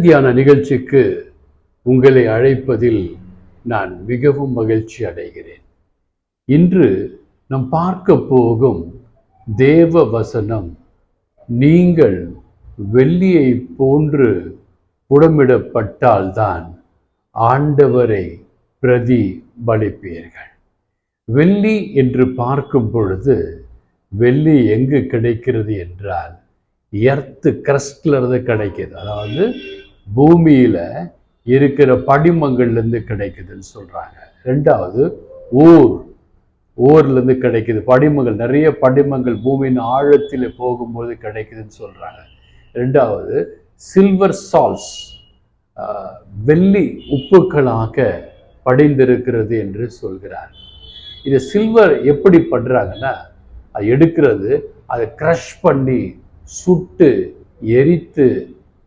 தியான நிகழ்ச்சிக்கு உங்களை அழைப்பதில் நான் மிகவும் மகிழ்ச்சி அடைகிறேன். இன்று நாம் பார்க்க போகும் தேவ வசனம் நீங்கள் வெள்ளியை போன்று புடமிடப்பட்டால்தான் ஆண்டவரை பிரதி பலிப்பீர்கள் வெள்ளி என்று பார்க்கும் பொழுது வெள்ளி எங்கு கிடைக்கிறது என்றால் எர்த்து கிரஸ்ட்ல இருந்து கிடைக்கிறது அதாவது பூமியில் இருக்கிற படிமங்கள்லேருந்து கிடைக்குதுன்னு சொல்கிறாங்க ரெண்டாவது ஊர் ஊர்லேருந்து கிடைக்குது. படிமங்கள் நிறைய படிமங்கள் பூமியின் ஆழத்தில் போகும்போது கிடைக்குதுன்னு சொல்கிறாங்க ரெண்டாவது சில்வர் சால்ஸ் வெள்ளி உப்புக்களாக படிந்திருக்கிறது என்று சொல்கிறார். இது சில்வர் எப்படி பண்ணுறாங்கன்னா அது எடுக்கிறது அதை க்ரஷ் பண்ணி சுட்டு எரித்து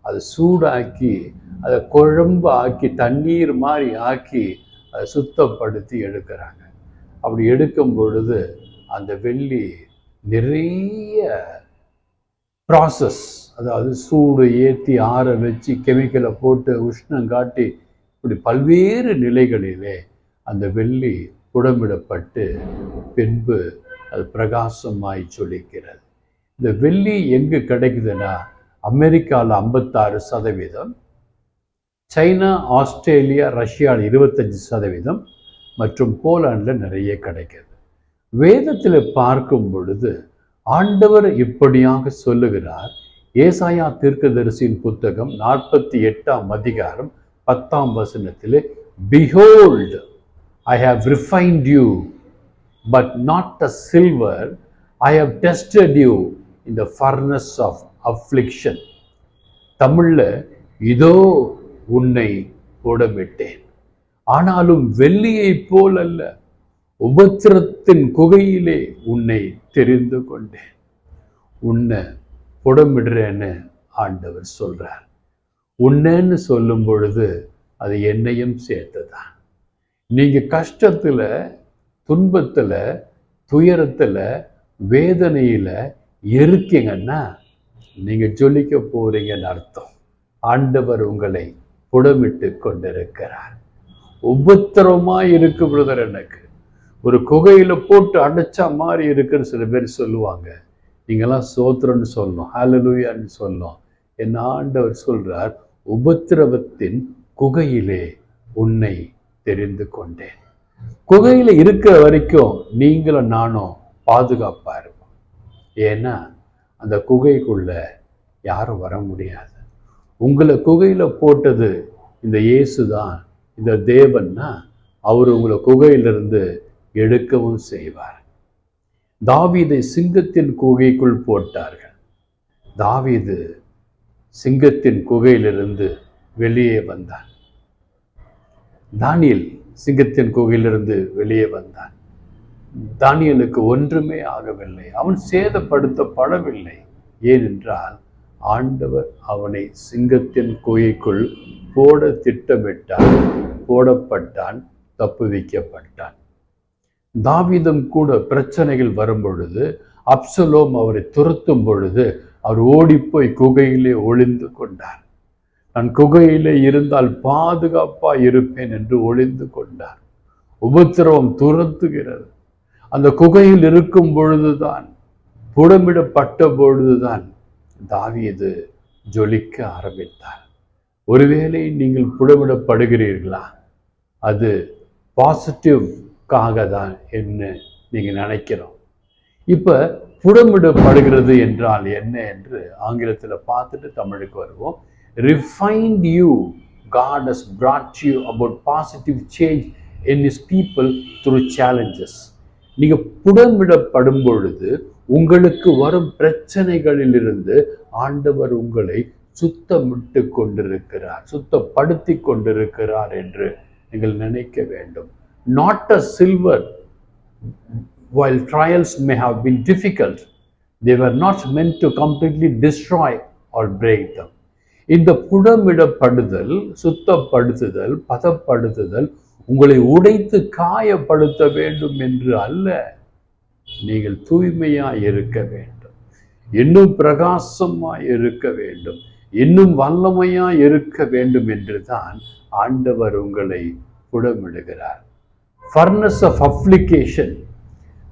அதை சூடாக்கி அதை குழம்பு ஆக்கி தண்ணீர் மாதிரி ஆக்கி அதை சுத்தப்படுத்தி எடுக்கிறாங்க. அப்படி எடுக்கும் பொழுது அந்த வெள்ளி நிறைய ப்ராசஸ் அதாவது சூடு ஏற்றி ஆற வச்சு கெமிக்கலை போட்டு உஷ்ணம் காட்டி இப்படி பல்வேறு நிலைகளிலே அந்த வெள்ளி புடமிடப்பட்டு பின்பு அது பிரகாசமாய் சொல்லிக்கிறது இந்த வெள்ளி எங்கு கிடைக்குதுன்னா அமெரிக்காவில் ஐம்பத்தாறு சதவீதம் சைனா ஆஸ்திரேலியா ரஷ்யாவில் இருபத்தஞ்சி சதவீதம் மற்றும் போலாண்டில் நிறைய கிடைக்கிறது வேதத்தில் பார்க்கும் பொழுது ஆண்டவர் இப்படியாக சொல்லுகிறார். ஏசாயா தீர்க்கதரிசியின் புத்தகம் நாற்பத்தி எட்டாம் அதிகாரம் பத்தாம் வசனத்தில் behold I have refined you but not a silver I have tested you in the furnace of affliction தமிழில் இதோ உன்னை போடவிட்டேன். ஆனாலும் வெள்ளியைப் போல் அல்ல உபத்திரத்தின் குகையிலே உன்னை தெரிந்து கொண்டேன். உன்னை புடமிடுறேன்னு ஆண்டவர் சொல்றார். உன்னன்னு சொல்லும் பொழுது அது என்னையும் சேர்த்துதான் நீங்க கஷ்டத்துல துன்பத்துல துயரத்துல வேதனையில இருக்கீங்கன்னா நீங்கள் ஜொலிக்க போகிறீங்கன்னு அர்த்தம். ஆண்டவர் உங்களை புடமிட்டு கொண்டிருக்கிறார். உபத்திரமாக இருக்கு பிரதர் எனக்கு. ஒரு குகையில் போட்டு அடைச்சா மாதிரி இருக்குன்னு சில பேர் சொல்லுவாங்க. நீங்களாம் சோத்திரன்னு சொல்லணும் ஹாலலூயான்னு சொல்லணும். என் ஆண்டவர் சொல்கிறார் உபத்திரவத்தின் குகையிலே உன்னை தெரிந்து கொண்டேன். குகையில் இருக்கிற வரைக்கும் நீங்களும் நானும் பாதுகாப்பாக இருக்கும் ஏன்னா அந்த குகைக்குள்ள யாரும் வர முடியாது. உங்களை குகையில போட்டது இந்த இயேசு தான் இந்த தேவன்னா அவர் உங்களை குகையிலிருந்து எடுக்கவும் செய்வார். தாவீதை சிங்கத்தின் குகைக்குள் போட்டார்கள். தாவீது சிங்கத்தின் குகையிலிருந்து வெளியே வந்தான். தானியல் சிங்கத்தின் குகையிலிருந்து வெளியே வந்தான். தானியலுக்கு ஒன்றுமே ஆகவில்லை. அவன் சேதப்படுத்தப்படவில்லை. ஏனென்றால் ஆண்டவர் அவனை சிங்கத்தின் குகைக்குள் போட திட்டமிட்டான் போடப்பட்டான் தப்புவிக்கப்பட்டான். தாவிதம் கூட பிரச்சனைகள் வரும் பொழுது அப்சலோம் அவரை துரத்தும் பொழுது அவர் ஓடிப்போய் குகையிலே ஒளிந்து கொண்டார். நான் குகையிலே இருந்தால் பாதுகாப்பா இருப்பேன் என்று ஒளிந்து கொண்டார். உபத்திரவம் துரத்துகிறது. அந்த குகையில் இருக்கும் பொழுதுதான் புடமிடப்பட்ட பொழுதுதான் தாவியது ஜொலிக்க ஆரம்பித்தார். ஒருவேளை நீங்கள் புடமிடப்படுகிறீர்களா? அது பாசிட்டிவ்காக தான் என்ன நீங்கள் நினைக்கிறோம். இப்போ புடமிடப்படுகிறது என்றால் என்ன என்று ஆங்கிலத்தில் பார்த்துட்டு தமிழுக்கு வருவோம். Refined you God has brought you about positive change in his people through challenges நீங்க புடமிடப்படும் பொழுது உங்களுக்கு வரும் பிரச்சனைகளிலிருந்து ஆண்டவர் உங்களை சுத்தமிட்டு கொண்டிருக்கிறார் சுத்தப்படுத்தி கொண்டிருக்கிறார் என்று நீங்கள் நினைக்க வேண்டும். Not a silver while trials may have been difficult they're not meant to completely destroy or break them இந்த புடமிடப்படுதல் சுத்தப்படுத்துதல் பதப்படுத்துதல் உங்களை உடைத்து காயப்படுத்த வேண்டும் என்று அல்ல நீங்கள் தூய்மையாய் இருக்க வேண்டும். இன்னும் பிரகாசமாய் இருக்க வேண்டும். இன்னும் வல்லமையாக இருக்க வேண்டும் என்று தான் ஆண்டவர் உங்களை புடமிடுகிறார். Furnace of affliction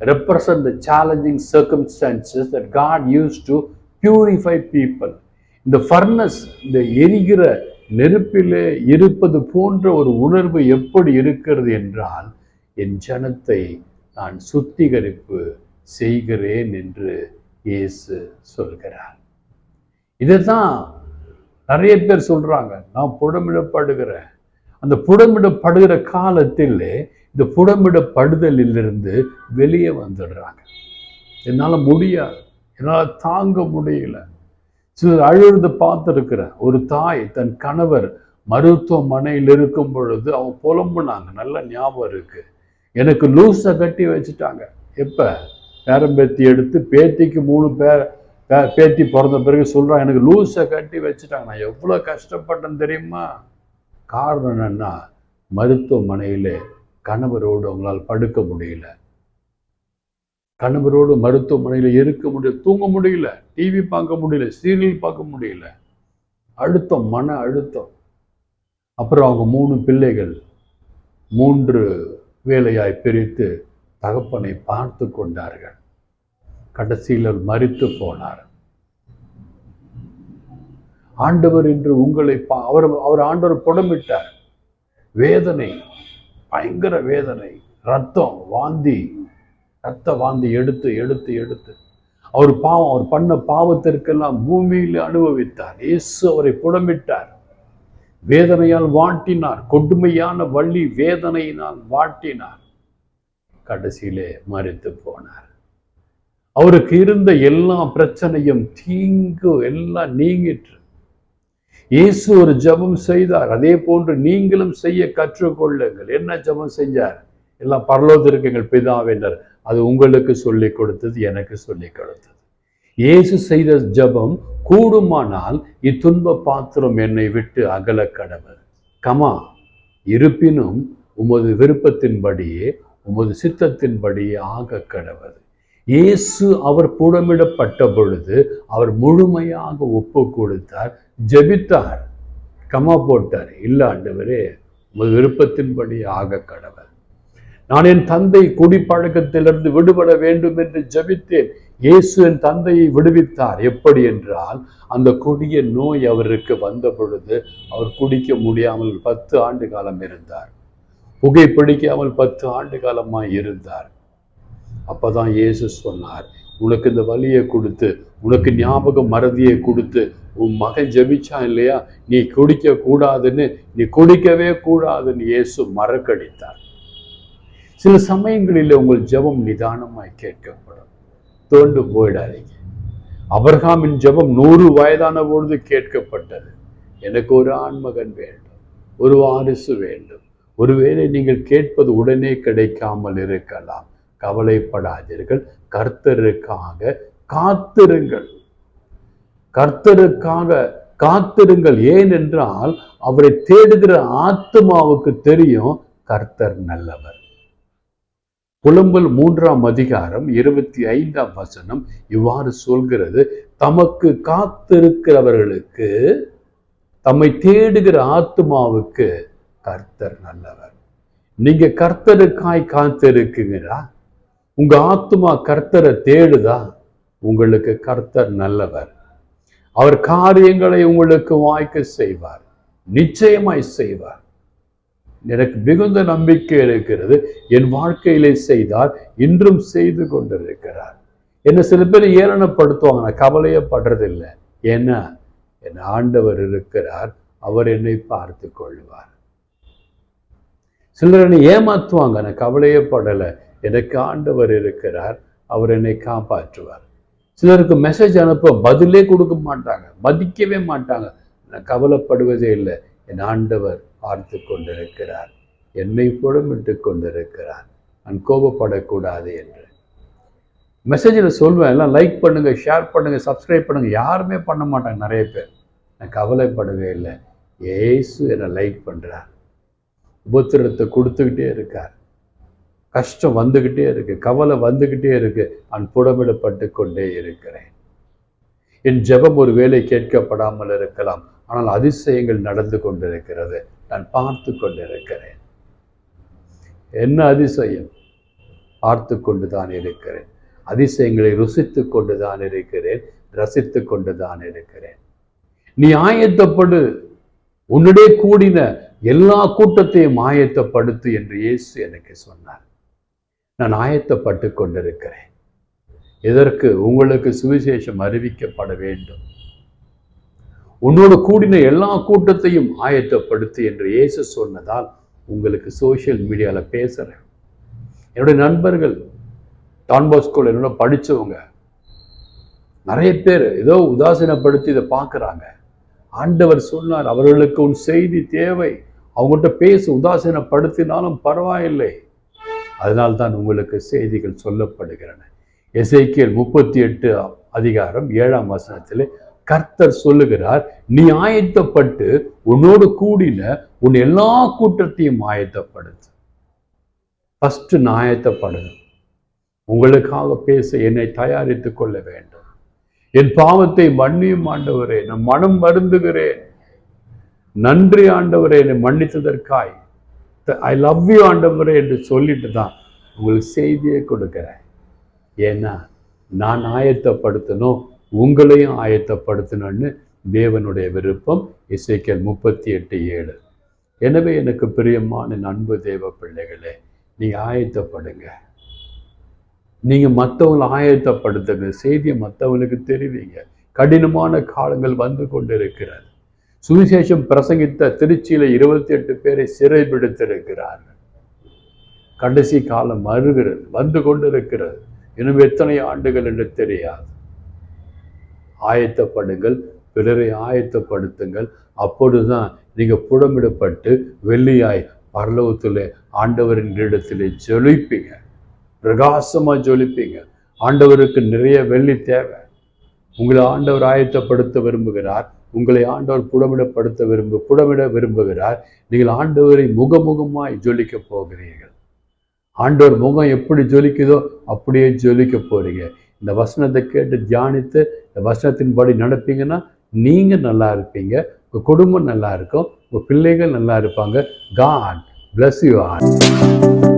represent the challenging circumstances that God use to purify people இந்த ஃபர்னஸ் இந்த எரிகிற நெருப்பிலே இருப்பது போன்ற ஒரு உணர்வு எப்படி இருக்கிறது என்றால் என் ஜனத்தை நான் சுத்திகரிப்பு செய்கிறேன் என்று இயேசு சொல்கிறார். இதைத்தான் நிறைய பேர் சொல்றாங்க நான் புடமிடப்படுகிறேன் அந்த புடமிடப்படுகிற காலத்தில் இந்த புடமிடப்படுதலிலிருந்து வெளியே வந்துடுறாங்க. என்னால் முடியாது என்னால் தாங்க முடியல. சிலர் அழுது பார்த்துருக்கிற ஒரு தாய் தன் கணவர் மருத்துவமனையில் இருக்கும் பொழுது அவங்க புலம்புனாங்க. நல்ல ஞாபகம் இருக்கு. எனக்கு லூஸை கட்டி வச்சுட்டாங்க. எப்போ? பேரம்பேத்தி எடுத்து பேத்திக்கு மூணு பேர் பே- பேத்தி பிறந்த பிறகு சொல்கிறான் எனக்கு லூஸை கட்டி வச்சுட்டாங்க. நான் எவ்வளோ கஷ்டப்பட்டேன் தெரியுமா? காரணம் என்னன்னா மருத்துவமனையில் கணவரோடு அவங்களால் படுக்க முடியல. கணவரோடு மருத்துவமனையில் இருக்க முடியல தூங்க முடியல டிவி பார்க்க முடியல சீரியல் பார்க்க முடியல. அழுத்தம் மன அழுத்தம். அப்புறம் அவங்க மூணு பிள்ளைகள் மூன்று வேலையாய் பிரித்து தகப்பனை பார்த்து கொண்டார்கள். கடைசியில் மறித்து போனார். ஆண்டவர் என்று உங்களை பா அவர் அவர் ஆண்டவர் புடமிட்டார். வேதனை பயங்கர வேதனை ரத்தம் வாந்தி ரத்த வாந்தி எடுத்து எடுத்து எடுத்து. அவர் பாவம் அவர் பண்ண பாவத்திற்கெல்லாம் பூமியில் அனுபவித்தார். இயேசு அவரை புடமிட்டார். வேதனையால் வாட்டினார். கொடுமையான வள்ளி வேதனையினால் வாட்டினார். கடைசியிலே மறித்து போனார். அவருக்கு இருந்த எல்லா பிரச்சனையும் தீங்கு எல்லாம் நீங்கிற்று. இயேசு ஒரு ஜெபம் செய்தார். அதே போன்று நீங்களும் செய்ய கற்றுக்கொள்ளுங்கள். என்ன ஜெபம் செஞ்சார்? எல்லாம் பரலோகத்திற்கு எங்கள் பிதாவினர் அது உங்களுக்கு சொல்லிக் கொடுத்தது எனக்கு சொல்லிக் கொடுத்தது. இயேசு செய்த ஜெபம் கூடுமானால் இத்துன்ப பாத்திரம் என்னை விட்டு அகல கடவர் கமா இருப்பினும் உமது விருப்பத்தின்படியே உமது சித்தத்தின்படியே ஆக கடவர் இயேசு அவர் புடமிடப்பட்ட பொழுது அவர் முழுமையாக ஒப்பு கொடுத்தார் ஜெபித்தார். கமா போட்டார். இல்லாண்டவரே உமது விருப்பத்தின்படி ஆக கடவர் நான் என் தந்தை குடிப்பழக்கத்திலிருந்து விடுபட வேண்டும் என்று ஜெபித்தேன். இயேசு என் தந்தையை விடுவித்தார். எப்படி என்றால் அந்த கொடிய நோய் அவருக்கு வந்த பொழுது அவர் குடிக்க முடியாமல் பத்து ஆண்டு காலம் இருந்தார். புகை பிடிக்காமல் பத்து ஆண்டு காலமாய் இருந்தார். அப்பதான் இயேசு சொன்னார் உனக்கு இந்த வலியை கொடுத்து உனக்கு ஞாபகம் மறதியை கொடுத்து உன் மகன் ஜெபிச்சான் இல்லையா? நீ குடிக்க கூடாதுன்னு நீ குடிக்கவே கூடாதுன்னு இயேசு மறக்கடித்தார். சில சமயங்களில் உங்கள் ஜெபம் நிதானமாய் கேட்கப்படும். தோண்டு போயிடாதீங்க. அபர்காமின் ஜெபம் நூறு வயதான பொழுது கேட்கப்பட்டது. எனக்கு ஒரு ஆண்மகன் வேண்டும் ஒரு வாரிசு வேண்டும். ஒருவேளை நீங்கள் கேட்பது உடனே கிடைக்காமல் இருக்கலாம். கவலைப்படாதீர்கள். கர்த்தருக்காக காத்திருங்கள். கர்த்தருக்காக காத்திருங்கள். ஏனென்றால் அவரை தேடுகிற ஆத்மாவுக்கு தெரியும் கர்த்தர் நல்லவர். புலம்பல் மூன்றாம் அதிகாரம் இருபத்தி ஐந்தாம் வசனம் இவ்வாறு சொல்கிறது. தமக்கு காத்திருக்கிறவர்களுக்கு தம்மை தேடுகிற ஆத்மாவுக்கு கர்த்தர் நல்லவர். நீங்க கர்த்தருக்காய் காத்திருக்குங்களா உங்க ஆத்மா கர்த்தரை தேடுதா? உங்களுக்கு கர்த்தர் நல்லவர். அவர் காரியங்களை உங்களுக்கு வாய்க்க செய்வார் நிச்சயமாய் செய்வார். எனக்கு மிகுந்த நம்பிக்கை இருக்கிறது. என் வாழ்க்கையிலே செய்தார் இன்றும் செய்து கொண்டிருக்கிறார். என்ன சில பேர் ஏளனப்படுத்துவாங்க. நான் கவலையப்படுறதில்லை. ஏன்னா என் ஆண்டவர் இருக்கிறார். அவர் என்னை பார்த்து கொள்வார். சிலர் என்னை ஏமாத்துவாங்க. நான் கவலையே படலை எனக்கு ஆண்டவர் இருக்கிறார். அவர் என்னை காப்பாற்றுவார். சிலருக்கு மெசேஜ் அனுப்ப பதிலே கொடுக்க மாட்டாங்க. மதிக்கவே மாட்டாங்க. நான் கவலைப்படுவதே இல்லை. என் ஆண்டவர் பார்த்து கொண்டிருக்கிறார் என்னை புடமிட்டு கொண்டிருக்கிறார் நான் கோபப்படக்கூடாது என்று. மெசேஜில் சொல்வேன் எல்லாம் லைக் பண்ணுங்கள் ஷேர் பண்ணுங்கள் சப்ஸ்கிரைப் பண்ணுங்கள் யாருமே பண்ண மாட்டாங்க நிறைய பேர். நான் கவலைப்படவே இல்லை. ஏசு என்னை லைக் பண்ணுறார் உபத்திரத்தை கொடுத்துக்கிட்டே இருக்கார். கஷ்டம் வந்துக்கிட்டே இருக்கு கவலை வந்துக்கிட்டே இருக்கு. நான் புடமிடப்பட்டு கொண்டே இருக்கிறேன். என் ஜெபம் ஒரு வேலை கேட்கப்படாமல் இருக்கலாம். ஆனால் அதிசயங்கள் நடந்து கொண்டிருக்கிறது. நான் பார்த்து கொண்டிருக்கிறேன். என்ன அதிசயம்? பார்த்து கொண்டு தான் இருக்கிறேன். அதிசயங்களை ருசித்து கொண்டு தான் இருக்கிறேன். ரசித்து கொண்டு தான் இருக்கிறேன். நீ ஆயத்தப்படு. உன்னிடே கூடின எல்லா கூட்டத்தையும் ஆயத்தப்படுத்து என்று இயேசு எனக்கு சொன்னார். நான் ஆயத்தப்பட்டு கொண்டிருக்கிறேன். எதற்கு உங்களுக்கு சுவிசேஷம் அறிவிக்கப்பட வேண்டும். உன்னோடு கூடின எல்லா கூட்டத்தையும் ஆயத்தப்படுத்து என்று இயேசு சொன்னதால் உங்களுக்கு சோசியல் மீடியாவில் பேசுகிறேன் என்னுடைய நண்பர்கள் டான்பாஸ்கோவில் என்னோட படித்தவங்க நிறைய பேர் ஏதோ உதாசீனப்படுத்தி இதை பார்க்குறாங்க. ஆண்டவர் சொன்னார் அவர்களுக்கு உன் செய்தி தேவை. அவங்ககிட்ட பேச உதாசீனப்படுத்தினாலும் பரவாயில்லை. அதனால்தான் உங்களுக்கு செய்திகள் சொல்லப்படுகிறன. எசைக்கியல் முப்பத்தி எட்டு அதிகாரம் ஏழாம் வசனத்தில் கர்த்தர் சொல்லுகிறார் நீ ஆயத்தப்பட்டு உன்னோடு கூடின உன் எல்லா கூட்டத்தையும் ஆயத்தப்படுத்து. ஃபஸ்ட்டு நான் ஆயத்தப்படணும். உங்களுக்காக பேச என்னை தயாரித்து கொள்ள வேண்டும். என் பாவத்தை மன்னியும் ஆண்டவரே நான் மனம் வருந்துகிறேன். நன்றி ஆண்டவரே என்னை மன்னித்ததற்காய். ஐ லவ் யூ ஆண்டவரே என்று சொல்லிட்டு தான் உங்களுக்கு செய்தியை கொடுக்கிறேன். ஏன்னா நான் ஆயத்தப்படுத்தணும். உங்களையும் ஆயத்தப்படுத்தணும்னு தேவனுடைய விருப்பம். இசைக்கல் முப்பத்தி எட்டு ஏழு. எனவே எனக்கு பிரியமான அன்பு தேவ பிள்ளைகளே நீங்கள் ஆயத்தப்படுங்க. நீங்கள் மற்றவங்களை ஆயத்தப்படுத்துங்க. செய்தியை மற்றவங்களுக்கு தெரிவிங்க. கடினமான காலங்கள் வந்து கொண்டு இருக்கிறது சுவிசேஷம் பிரசங்கித்த திருச்சியில் இருபத்தி எட்டு பேரை சிறைபிடித்திருக்கிறார்கள். கடைசி காலம் வருகிறது வந்து கொண்டிருக்கிறது. இன்னும் எத்தனை ஆண்டுகள் என்று தெரியாது. ஆயத்தப்படுங்கள். பிறரை ஆயத்தப்படுத்துங்கள். அப்பொழுதுதான் நீங்கள் புடமிடப்பட்டு வெள்ளியாய் பரலோகத்தில் ஆண்டவரின் இடத்திலே ஜொலிப்பீங்க. பிரகாசமாக ஜொலிப்பீங்க. ஆண்டவருக்கு நிறைய வெள்ளி தேவை. உங்களை ஆண்டவர் ஆயத்தப்படுத்த விரும்புகிறார். உங்களை ஆண்டவர் புடமிடப்படுத்த விரும்பு புடமிட விரும்புகிறார். நீங்கள் ஆண்டவரை முகமுகமாய் ஜொலிக்க போகிறீர்கள். ஆண்டவர் முகம் எப்படி ஜொலிக்குதோ அப்படியே ஜொலிக்க போறீங்க. இந்த வசனத்தை கேட்டு தியானித்து இந்த வசனத்தின்படி நடப்பீங்கன்னா நீங்கள் நல்லா இருப்பீங்க. உங்கள் குடும்பம் நல்லா இருக்கும். உங்கள் பிள்ளைகள் நல்லா இருப்பாங்க. God bless you are